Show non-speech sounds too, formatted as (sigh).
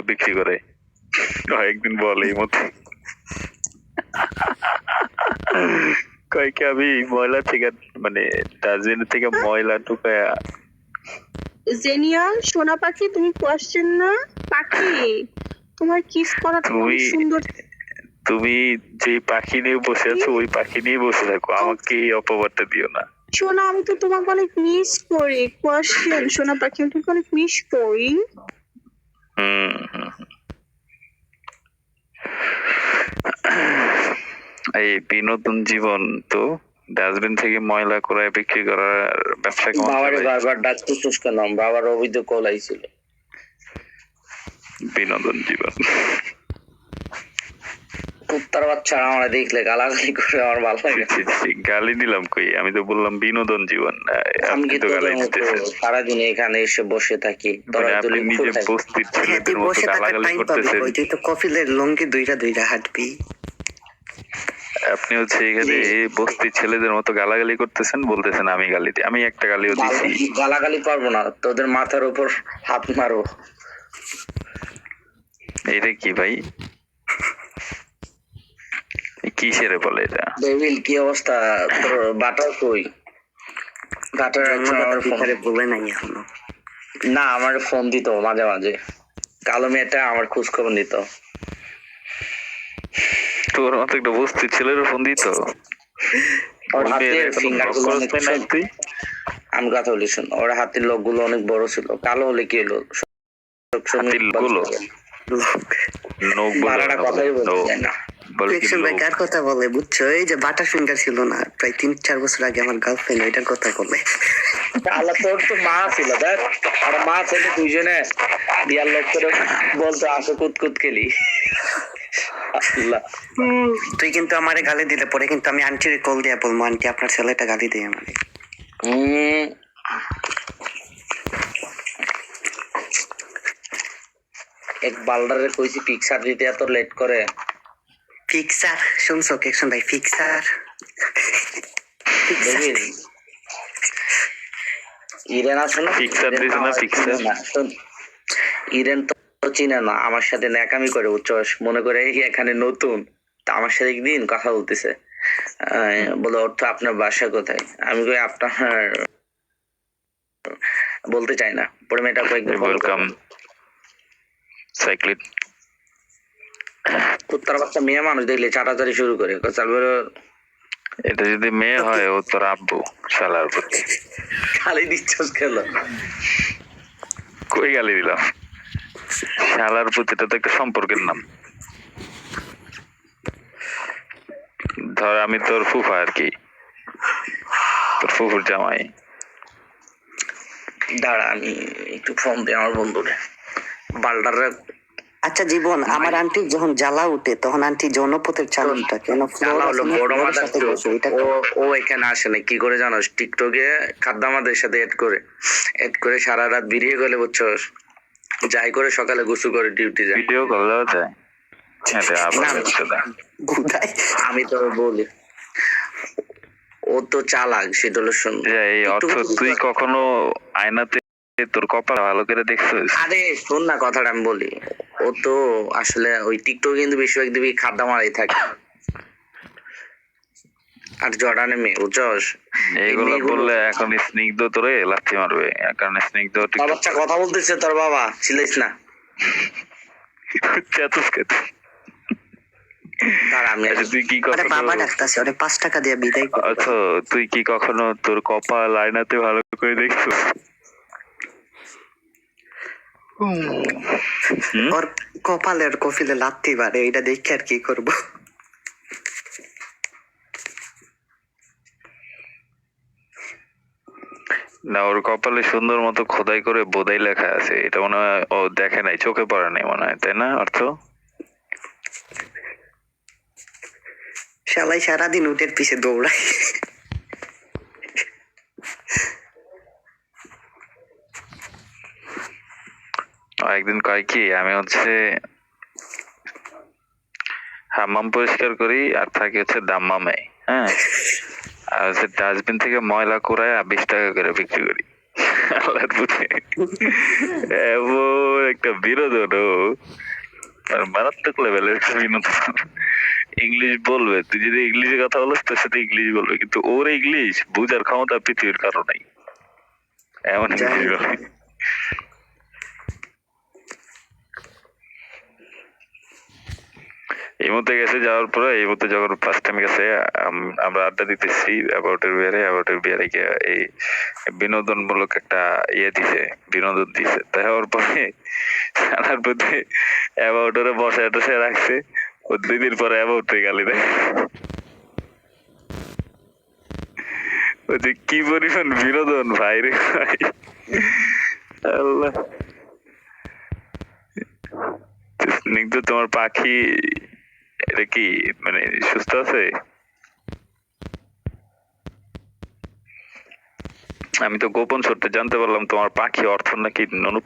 ময়লা বিক্রি করে। কয়েকদিন বলে এই মতো। আমি ময়লা থেকে মানে ডাস্টবিন থেকে ময়লা জেনিয়া সোনা পাখি তুমি না? পাখি তোমার কিস খুব তুমি- সুন্দর। তুমি যে পাখি নিয়ে বসে আছো ওই পাখি নিয়ে বসে থাকো আমাকে এই অপবাদটা দিও না। সোনা আমি তো তোমাকে অনেক মিস করি কোয়েশ্চেন সোনা পাখি আমি তোমাকে অনেক মিস করি। এই বিনোদন জীবন তো ডাস্টবিন থেকে ময়লা করে বিক্রি করার ব্যবসা বাবার বারবার? বারবার ডাকতেছিস কেন? বাবার অবৈধ কল আইছিল। বিনোদন জীবন। কুত্তার বাচ্চা আমার দেখলে গালাগালি করে আমার ভালো লাগে গালি দিলাম কই? আমি তো বললাম বিনোদন জীবন। আমি তো গালি সারাদিন এখানে এসে বসে থাকি তোরা মানে আপনি নিজে। বস্তির হ্যাঁ ছেলেদের মতো বসে গালাগালি করতেছেন। তুই তো কফিলের লঙ্গি দুইটা দুইটা হাঁটবি। আপনি হচ্ছে এখানে বস্তির ছেলেদের মতো গালাগালি করতেছেন বলতেছেন আমি গালি দিই আমি একটা গালিও দিছি। গালাগালি পারব না? তোদের মাথার উপর হাত মারো। এটা কি ভাই? কিসের বলে এটা? ডেভিল কি অবস্থা? তোর বাটার কই? বাটার আমার ফোন। বলে নাই এখনও। না আমার ফোন দিত মাঝে মাঝে। কালো মেয়েটা আমার খোঁজ খবর নিত। তোর মতো একটা বস্তির ছেলের ফোন দিত? ওর হাতের মেয়ের ফিঙ্গারগুলো অনেক নাই না তুই? আমি কথা বলি শোন ওর হাতের লোকগুলো অনেক বড় ছিল। কালো হলে কি হলো? হাতের লোকগুলো? লোক নোক বলে কথাই বলতে। না। ইলেকশন ভাই কার কথা বলে বুঝছ? এই যে বাটার ফিঙ্গার ছিল না প্রায় তিন চার বছর আগে আমার গার্লফ্রেন্ড ওইটার কথা বলে। আল্লাহ তোর তো মা ছিল দেখ। আর মা ছেলে দুইজনে বিয়ার লোক করে বলতো আসো কুত কুত খেলি তুই কিন্তু আমারে গালি দিলে পরে কিন্তু আমি আন্টির কল দিয়া বলব আন্টি আপনার ছেলেটা গালি দেয় আমারে। এক বালডারে কইছি পিকচার দিতে এত লেট করে। ফিক্সার শুনছো কেকশন ভাই ফিক্সার ইরেন আছে না দিছে না, ইরেন তো চিনে না আমার সাথে ন্যাকামি করে উচ্চস মনে করে এখানে নতুন। তা আমার সাথে একদিন কথা বলতেছে। আহ, বলে ওর তো আপনার বাসা কোথায়? আমি কই আপনার বলতে চাই না। পরে মেয়েটা কয়েকদিন ওয়েলকাম। সাইক্লিট কুত্তার বাচ্চা মেয়ে মানুষ দেখলে শুরু করে। এটা যদি মেয়ে হয় ও তোর আব্বু শালার প্রতি খালি দিচ্ছস খেল কই গালি দিলাম? শালার তো একটা সম্পর্কের নাম। ধর আমি তোর ফুফা আর কি। তোর ফুফুর জামাই। দাঁড়া আমি একটু ফোন দিই আমার বন্ধুরে বালডারে আচ্ছা জীবন আমার আন্টি যখন জ্বালা উঠে তখন আন্টি জনপথের চালনটা কেন? বড় সাথে বসে ও ও এখানে আসে না কি করে জানোস? টিকটকে খাদ্দামাদের সাথে এড করে। এড করে সারা রাত বেরিয়ে গেলে বুঝছস যাই করে সকালে গোসু করে ডিউটি যায়। ভিডিও যায় হ্যাঁ। বুধাই আমি তো বলি। ও তো চালাক সেটা হলো শুন এই অর্থ তুই কখনো আয়নাতে তোর কপাল ভালো করে দেখছিস? আরে শোন না কথাটা আমি বলি। ও তো আসলে ওই টিকটক কিন্তু বেশিরভাগ দিবি খাদ্যা মারাই থাকে আর জর্ডানে মেয়ে বুঝছস বললে এখন স্নিগ্ধ তোরে লাথি মারবে কারণ স্নিগ্ধ বাচ্চা কথা বলতেছে তোর বাবা ছিলিস না তুই? আচ্ছা, তুই কি আরে বাবা কখনো ডাকতাছে ওরে পাঁচ টাকা দিয়ে বিদায় করে আচ্ছা তুই কি কখনো তোর কপাল আয়নাতে ভালো করে দেখছিস হুম? ওর কপালের কফিলে লাত্তি বাড়ে এটা দেখে আর কি করব? না ওর কপালে সুন্দর মতো খোদাই করে বোধাই লেখা আছে এটা মনে হয় ও দেখে নাই চোখে পড়ে নাই মনে হয় তাই না অর্থ? শালাই সারাদিন উটের পিছে দৌড়ায়। একদিন কয় কি আমি হচ্ছে হাম্মাম পরিষ্কার করি আর থাকি হচ্ছে দাম্মামে হ্যাঁ? (laughs) আর হচ্ছে ডাস্টবিন থেকে ময়লা কুড়ায় বিশ টাকা করে বিক্রি করি। (laughs) আল্লাহর এমন একটা বিনোদন আর মারাত্মক লেভেলের একটা বিনোদন। ইংলিশ বলবে তুই যদি ইংলিশে কথা বলিস তোর সাথে ইংলিশ বলবে কিন্তু ওর ইংলিশ বুঝার ক্ষমতা পৃথিবীর কারও নাই। এমন ইংলিশ বলে। এই মুহূর্তে গেছে যাওয়ার পরে, এই মুহূর্তে যখন ফার্স্ট টাইম গেছে, আম- আমরা আড্ডা দিতেছি অ্যাবাউটের বিয়ারে অ্যাবাউটের বিয়ারে গিয়ে এই বিনোদনমূলক একটা ইয়ে দিছে, বিনোদন দিছে। তাই হওয়ার পরে সারার প্রতি অ্যাবাউটারে বসায় টসে রাখছে। ও দুই দিন পরে অ্যাবাউটে গালি দেয়। ও যে কি পরিমাণ বিনোদন, ভাই রে ভাই। আল্লাহ। তোমার পাখি এটা কি মানে সুস্থ আছে? আমি তো গোপন সূত্রে জানতে পারলাম তোমার পাখি অর্থ নাকি ননু